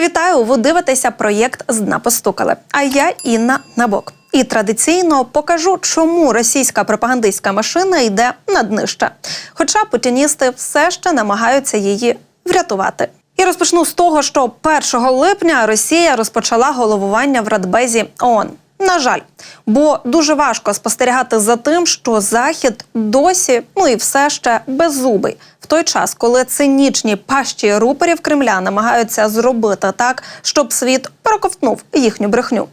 Вітаю! Ви дивитеся проєкт з дна постукали. А я Інна Набок. І традиційно покажу, чому російська пропагандистська машина йде на днище. Хоча путіністи все ще намагаються її врятувати. І розпочну з того, що 1 липня Росія розпочала головування в Радбезі ООН. На жаль, бо дуже важко спостерігати за тим, що захід досі, ну і все ще беззубий, той час, коли цинічні пащі рупорів Кремля намагаються зробити так, щоб світ проковтнув їхню брехню.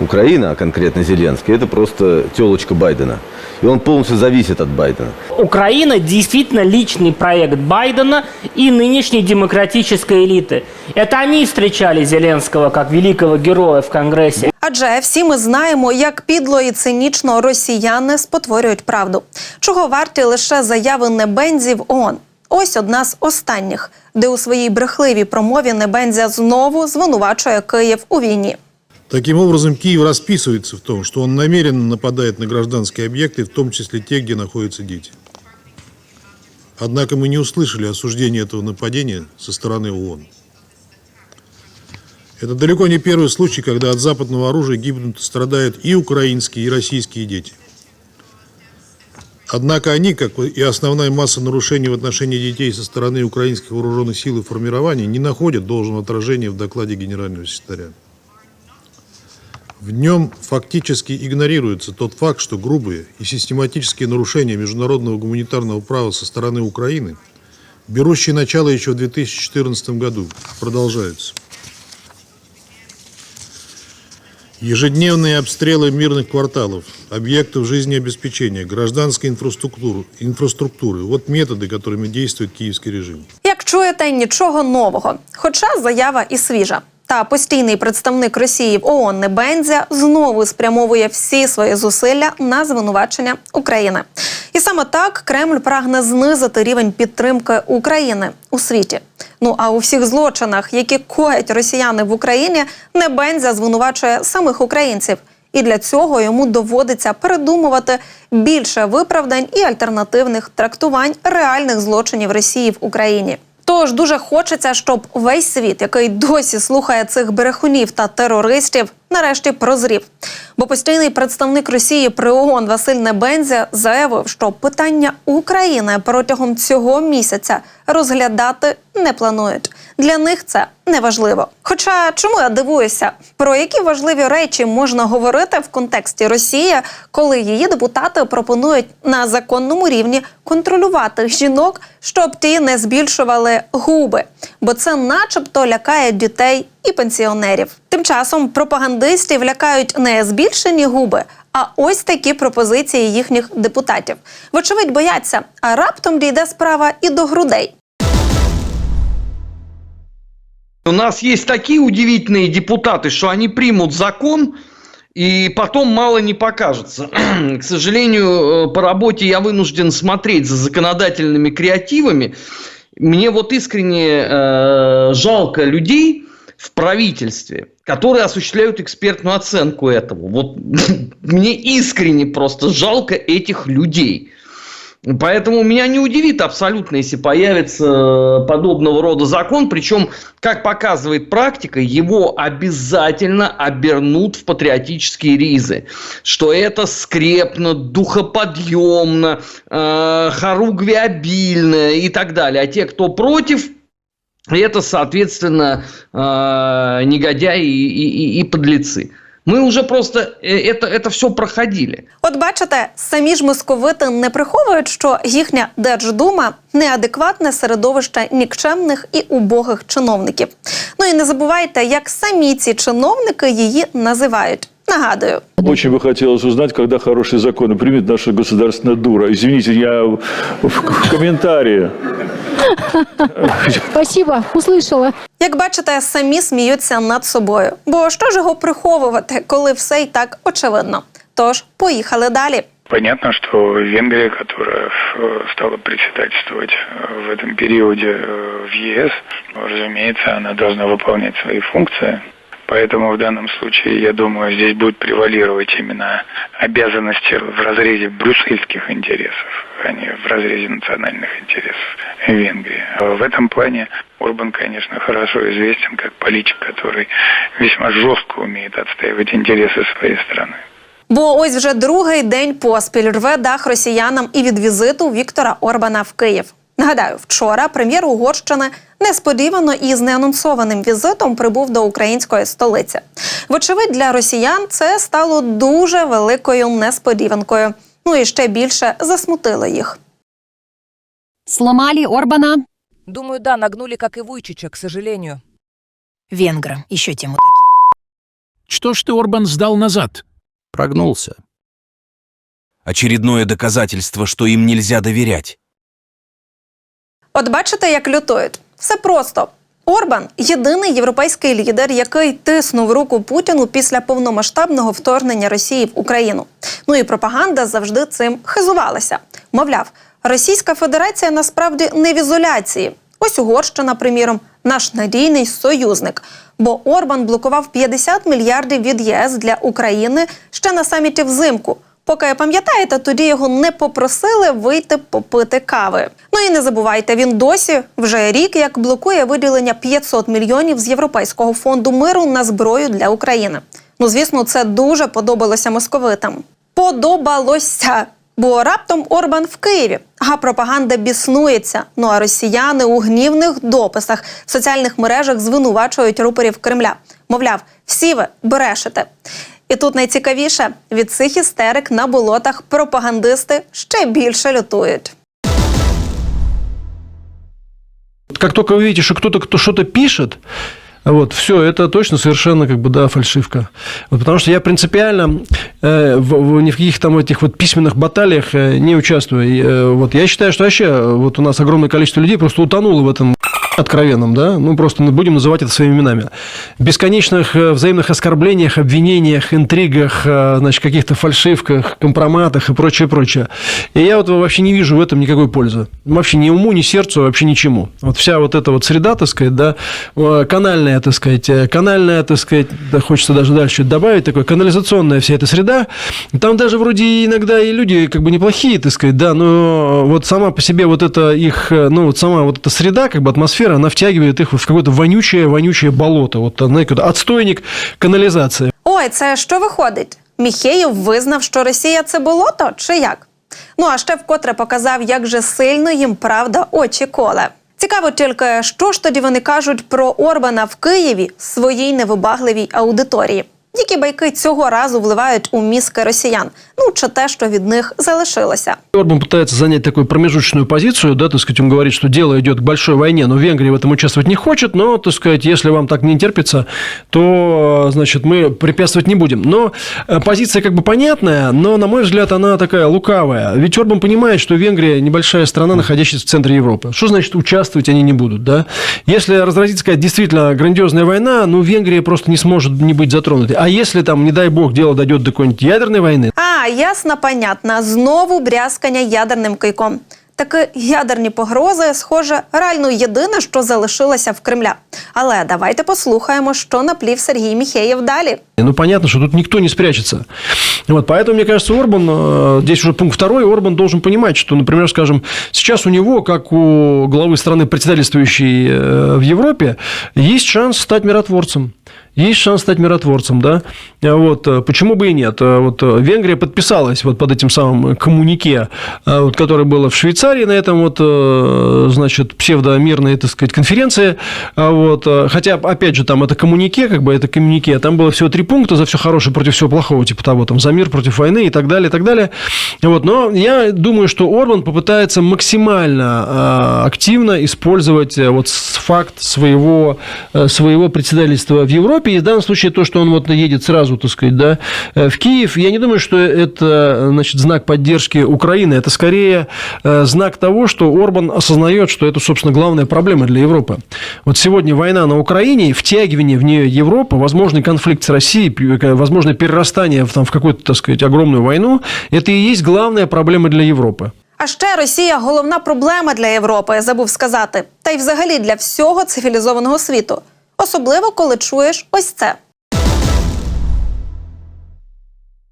Украина, а конкретно Зеленский, это просто телочка Байдена. И он полностью зависит от Байдена. Украина действительно личный проект Байдена и нынешней демократической элиты. Это они встречали Зеленского как великого героя в Конгрессе. Адже всі ми знаємо, як підло і цинічно росіяни спотворюють правду, чого варті лише заяви Небензі в ООН. Ось одна з останніх, де у своїй брехливій промові Небензя знову звинувачує Київ у війні. Таким образом, Киев расписывается в том, что он намеренно нападает на гражданские объекты, в том числе те, где находятся дети. Однако мы не услышали осуждения этого нападения со стороны ООН. Это далеко не первый случай, когда от западного оружия гибнут и страдают и украинские, и российские дети. Однако они, как и основная масса нарушений в отношении детей со стороны украинских вооруженных сил и формирований, не находят должного отражения в докладе генерального секретаря. В нем фактически игнорируется тот факт, что грубые и систематические нарушения международного гуманитарного права со стороны Украины, берущие начало еще в 2014 году, продолжаются. Ежедневные обстрелы мирных кварталов, объектов жизнеобеспечения, гражданской инфраструктуры, инфраструктуры – вот методы, которыми действует киевский режим. Як чуєте, нічого нового, хоча заява і свіжа. Та постійний представник Росії в ООН Небензя знову спрямовує всі свої зусилля на звинувачення України. Саме так Кремль прагне знизити рівень підтримки України у світі. Ну а у всіх злочинах, які коять росіяни в Україні, Небензя звинувачує самих українців. І для цього йому доводиться передумувати більше виправдань і альтернативних трактувань реальних злочинів Росії в Україні. Тож дуже хочеться, щоб весь світ, який досі слухає цих берехунів та терористів, нарешті прозрів. Бо постійний представник Росії при ООН Василь Небензя заявив, що питання України протягом цього місяця розглядати не планують. Для них це неважливо. Хоча чому я дивуюся, про які важливі речі можна говорити в контексті Росії, коли її депутати пропонують на законному рівні контролювати жінок, щоб ті не збільшували губи, бо це, начебто, лякає дітей і пенсіонерів. Тим часом пропагандистів лякають не збільшені губи. А ось такі пропозиції їхніх депутатів. Вочевидь, бояться, а раптом дійде справа і до грудей. У нас есть такие удивительные депутаты, что они примут закон, и потом мало не покажется. К сожалению, э, по работе я вынужден смотреть за законодательными креативами. Мне вот искренне э, жалко людей в правительстве, которые осуществляют экспертную оценку этого. Вот мне искренне просто жалко этих людей. Поэтому меня не удивит абсолютно, если появится подобного рода закон. Причем, как показывает практика, его обязательно обернут в патриотические ризы. Что это скрепно, духоподъемно, э, хоругвеобильно и так далее. А те, кто против, это, соответственно, э, негодяи и, и, и подлецы. Мы уже просто э, это, это все проходили. От бачите, самі ж московити не приховують, що їхня Держдума неадекватне середовище нікчемних і убогих чиновників. Ну і не забувайте, як самі ці чиновники її називають. Нагадую, Очень бы хотелось узнать, когда хорошие законы примет наша государственная дура. Извините, я в, в комментарии. Спасибо, услышала. як бачите, самі сміються над собою. Бо що ж його приховувати, коли все й так очевидно? Тож поїхали далі. Понятно, что Венгрия, которая э, стала председательствовать э, в этом периоде э, в ЕС, разумеется, она должна выполнять свои функции. Поэтому в данном случае, я думаю, здесь будет превалировать именно обязанности в разрезе брюссельских интересов, а не в разрезе национальных интересов. Венгрии. А В этом плане Орбан, конечно, хорошо известен как политик, который весьма жестко умеет отстаивать интересы своей страны. Бо ось вже другий день поспіль рве дах росіянам і від візиту Віктора Орбана в Київ. Нагадаю, вчора прем'єр Угорщини несподівано і з неанонсованим візитом прибув до української столиці. Вочевидь, для росіян це стало дуже великою несподіванкою. Ну і ще більше засмутило їх. Сломали Орбана? Думаю, да, нагнули, как и Вуйчича, к сожалению. Венгры. Еще те Что ж ты, Орбан, сдал назад? Прогнулся. Очередное доказательство, что им нельзя доверять. От бачите, як лютують. Все просто. Орбан єдиний європейський лідер, який тиснув руку Путіну після повномасштабного вторгнення Росії в Україну. Ну і пропаганда завжди цим хизувалася. Мовляв, Російська Федерація насправді не в ізоляції. Ось Угорщина, приміром, наш надійний союзник. Бо Орбан блокував 50 мільярдів від ЄС для України ще на саміті взимку. Поки пам'ятаєте, тоді його не попросили вийти попити кави. Ну і не забувайте, він досі вже рік як блокує виділення 500 мільйонів з Європейського фонду миру на зброю для України. Ну звісно, це дуже подобалося московитам. Подобалося. Бо раптом Орбан в Києві, а пропаганда біснується. Ну а росіяни у гнівних дописах в соціальних мережах звинувачують рупорів Кремля. Мовляв, всі ви брешете. І тут найцікавіше від цих істерик на болотах пропагандисти ще більше лютують. Как только вы видите, что кто-то кто что-то пишет, вот, все, это точно совершенно как бы, да, фальшивка. Вот, потому что я принципиально э, в, в, ни в каких там этих вот письменных баталиях э, не участвую. И, э, вот, я считаю, что вообще э, вот у нас огромное количество людей просто утонуло в этом откровенном, да, ну, просто будем называть это своими именами. Бесконечных э, взаимных оскорблениях, обвинениях, интригах, э, значит, каких-то фальшивках, компроматах и прочее, прочее. И я вот вообще не вижу в этом никакой пользы. Вообще ни уму, ни сердцу, вообще ничему. Вот вся вот эта вот среда, так сказать, да, э, канальная, так сказать, канальная, так сказать, да, хочется даже дальше добавить, такой канализационная вся эта среда, там даже вроде иногда и люди как бы неплохие, так сказать, да, но вот сама по себе вот эта их, ну, вот сама вот эта среда, как бы атмосфера, она втягивает их в какое-то вонючее, вонючее болото. Вот, отстойник канализации. Ой, це що виходить? Міхеєв визнав, що Росія це болото, чи як? Ну а ще вкотре показав, як же сильно їм правда очі коле. Цікаво тільки, що ж тоді вони кажуть про Орбана в Києві своїй невибагливій аудиторії. Які байки цього разу вливають у мізки росіян? Ну чи те, що від них залишилося. Орбан пытается занять такую промежуточную позицию, да, так сказать, он говорит, что дело идет к большой войне, но Венгрия в этом участвовать не хочет, но, так сказать, если вам так не терпится, то, значит, мы препятствовать не будем. Но э, позиция как бы понятная, но, на мой взгляд, она такая лукавая. Ведь Орбан понимает, что Венгрия небольшая страна, находящаяся в центре Европы. Что значит участвовать они не будут, да? Если разразится какая-то действительно грандиозная война, ну, Венгрия просто не сможет не быть затронутой. А если там, не дай бог, дело дойдет до какой-нибудь ядерной войны, А, ясно, понятно. Знову брязкання ядерним кийком. Таки ядерні погрози, схоже, реально єдине, що залишилося в Кремля. Але давайте послухаємо, що наплів Сергій Міхеєв далі. Ну, понятно, что тут никто не спрячется. Вот, поэтому, мне кажется, Орбан, э, здесь уже пункт второй, Орбан должен понимать, что, например, скажем, сейчас у него, как у главы страны, председательствующей э, в Европе, есть шанс стать миротворцем. Есть шанс стать миротворцем, да? А Вот, э, почему бы и нет? А Вот э, Венгрия подписалась вот под этим самым коммунике, э, вот, которое было в Швейцарии на этом вот, э, значит, псевдомирной, так сказать, конференции. А Вот, э, хотя, опять же, там это коммунике, как бы это коммунике, там было всего три пункта за все хорошее против всего плохого, типа того, там, за мир против войны и так далее, и так далее. Вот, но я думаю, что Орбан попытается максимально э, активно использовать э, вот факт своего, э, своего председательства в Европе. И в данном случае то, что он вот едет сразу, так сказать, да, э, в Киев, я не думаю, что это, значит, знак поддержки Украины. Это скорее э, знак того, что Орбан осознает, что это, собственно, главная проблема для Европы. Вот сегодня война на Украине, втягивание в нее Европы, возможный конфликт с Россией, пи- возможное перерастание в, там, в какую-то, так сказать, огромную войну, это и есть главная проблема для Европы. А ще Росія головна проблема для Європи, забув сказати, та й взагалі для всього цивілізованого світу. Особливо, коли чуєш ось це.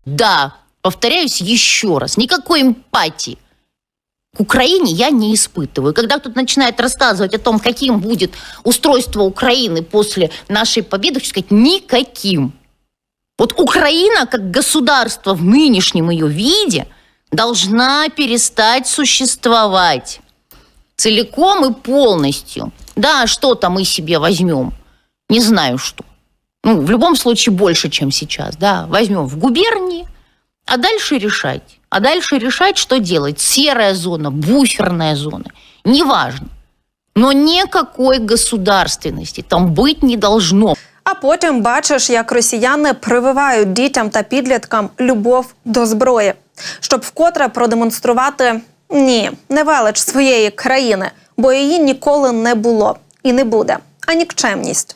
Да, повторяюсь еще раз, никакой эмпатии. к Украине я не испытываю. Когда кто-то начинает рассказывать о том, каким будет устройство Украины после нашей победы, хочу сказать, никаким. Вот Украина как государство в нынешнем ее виде должна перестать существовать целиком и полностью. Да, что-то мы себе возьмем, не знаю что. Ну, в любом случае больше, чем сейчас, да, возьмем в губернии, а дальше решать. А дальше решать, что делать. Серая зона, буферная зона, неважно. Но никакой государственности там быть не должно. А потім бачиш, як росіяни прививають дітям та підліткам любов до зброї, щоб вкотре продемонструвати ні, не велич своєї країни, бо її ніколи не було і не буде, а нікчемність.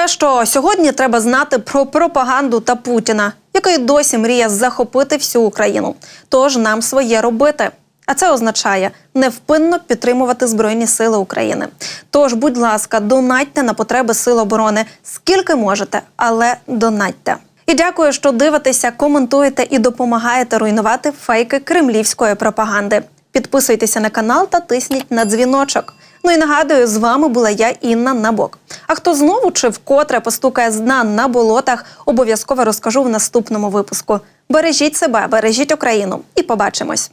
Все, що сьогодні треба знати про пропаганду та Путіна, який досі мріє захопити всю Україну. Тож нам своє робити. А це означає невпинно підтримувати Збройні Сили України. Тож, будь ласка, донатьте на потреби Сил оборони скільки можете, але донатьте. І дякую, що дивитеся, коментуєте і допомагаєте руйнувати фейки кремлівської пропаганди. Підписуйтеся на канал та тисніть на дзвіночок. Ну і нагадую, з вами була я Інна Набок. А хто знову чи вкотре постукає з на болотах, обов'язково розкажу в наступному випуску. Бережіть себе, бережіть Україну і побачимось.